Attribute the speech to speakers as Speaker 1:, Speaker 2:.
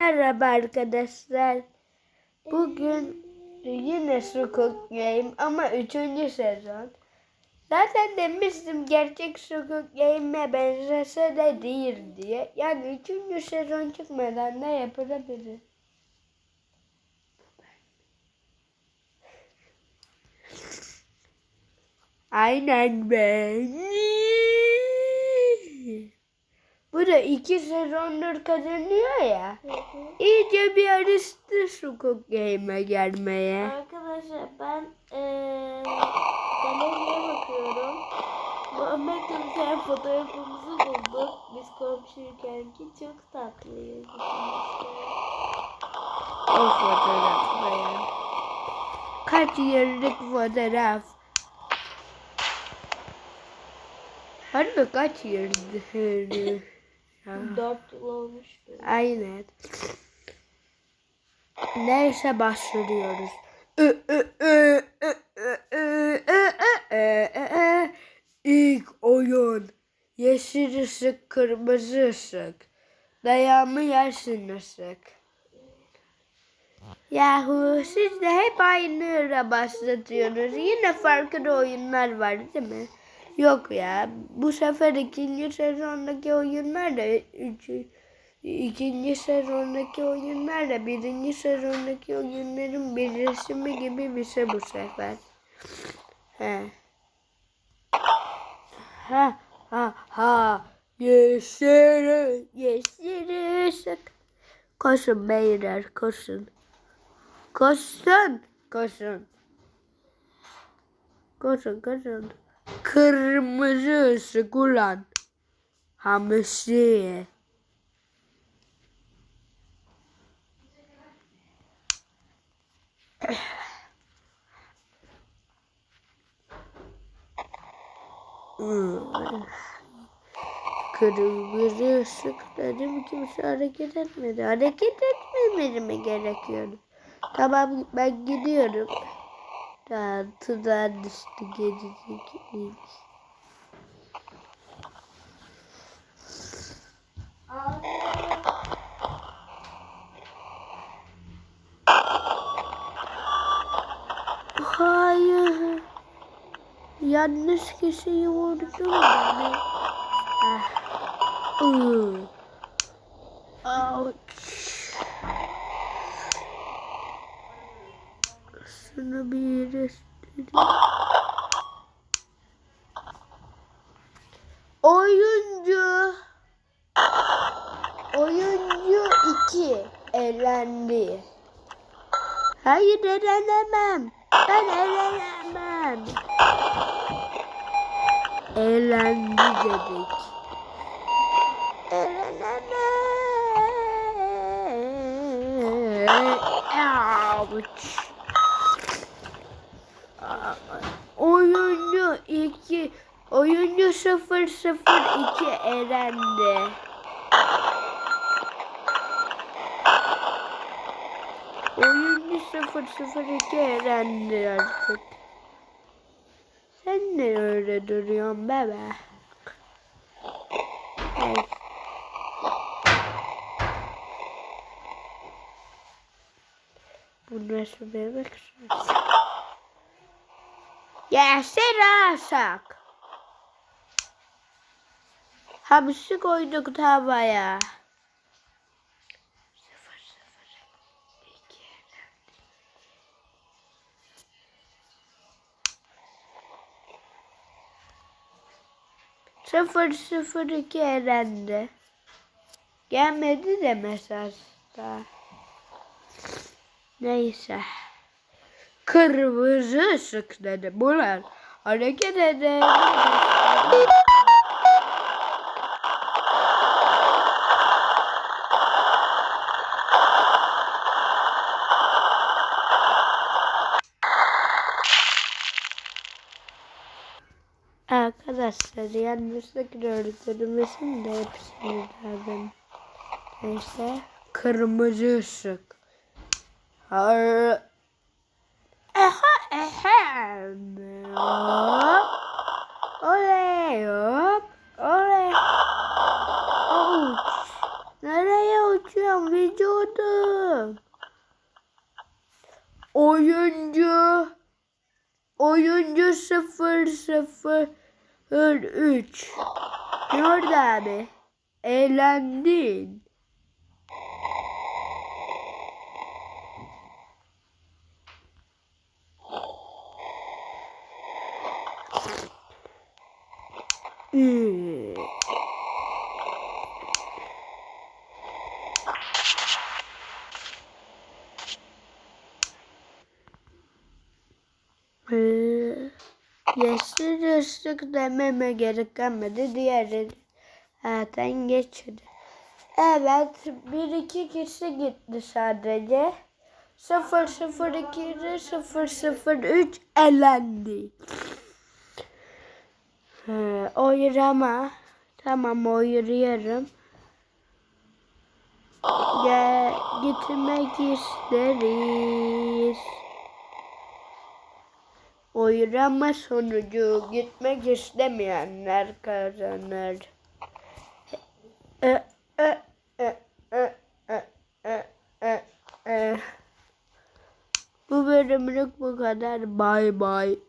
Speaker 1: Merhaba arkadaşlar. Bugün yine Game ama 3. sezon. Zaten demiştim gerçek Game'e benzese de değil diye. Yani 3. sezon çıkmadan da yapılabilir. Aynen ben. Bu da iki sezondur kazanıyor ya. İyice bir arıştı Sukuk Game'e gelmeye.
Speaker 2: Arkadaşlar ben eee galeriye bakıyorum. Muhammed Ülker fotoğrafımızı bulduk. Biz komşuyken ki çok tatlıyız.
Speaker 1: O fotoğraf be ya. Kaç yıllık fotoğraf. Harbi kaç yıldır?
Speaker 2: Dört olmuştu.
Speaker 1: Aynen. Neyse başlıyoruz. İlk oyun. Yeşil ışık, kırmızı ışık. Dayağımı yersin ışık. Yahu siz de hep aynı başlatıyorsunuz. Yine farklı oyunlar var değil mi? Yok ya. Bu sefer ikinci sezondaki oyunlar da üç, ikinci sezondaki oyunlar da birinci sezondaki oyunların birleşimi gibi bir şey bu sefer. He. Ha ha ha. Yeşil, yeşil ışık. Koşun beyler koşun. Koşun. Koşun. Koşun koşun. Kırmızı ışık ulan. Hamsi. Kırmızı ışık dedim kimse hareket etmedi. Hareket etmemeli mi gerekiyordu? Tamam ben gidiyorum. Daha tuzağa düştü gelecek ilk. Hayır. Yanlış kişiyi vurdum ben. Ah. Ouch. Şunu bir iyileştireyim. Oyuncu. Oyuncu 2 elendi. Hayır elenemem. Ben elenemem. Elendi dedik. Elenemem. Ouch. Oyuncu 2 Oyuncu 002 elendi. Oyuncu 002 elendi artık. Sen ne öyle duruyorsun bebe? Evet. Bu nasıl bebek Yerse rasak. Hamsi koyduk tavaya. Sıfır sıfır iki elendi. Gelmedi de mesaj daha. Neyse. Kırmızı ışık dedi. Bunlar hareket edin. Arkadaşlar yanlışlık gördürmesin de hepsini derdim. Neyse. Kırmızı ışık. Har geldim. Hop. Oley hop. Oley. Uç. Nereye uçuyorum vücudum? Oyuncu. Oyuncu 0003. Nerede abi? Eğlendin. Hmm. Yeşil ışık dememe gerek kalmadı. Diğeri zaten geçti. Evet, bir iki kişi gitti sadece. 002 ile 003 elendi. Ee, oyrama. Tamam oyruyorum. Gel, gitmek isteriz. Oyrama sonucu gitmek istemeyenler kazanır. E, e, e, e, e, e, e, e. Bu bölümlük bu kadar. Bay bay.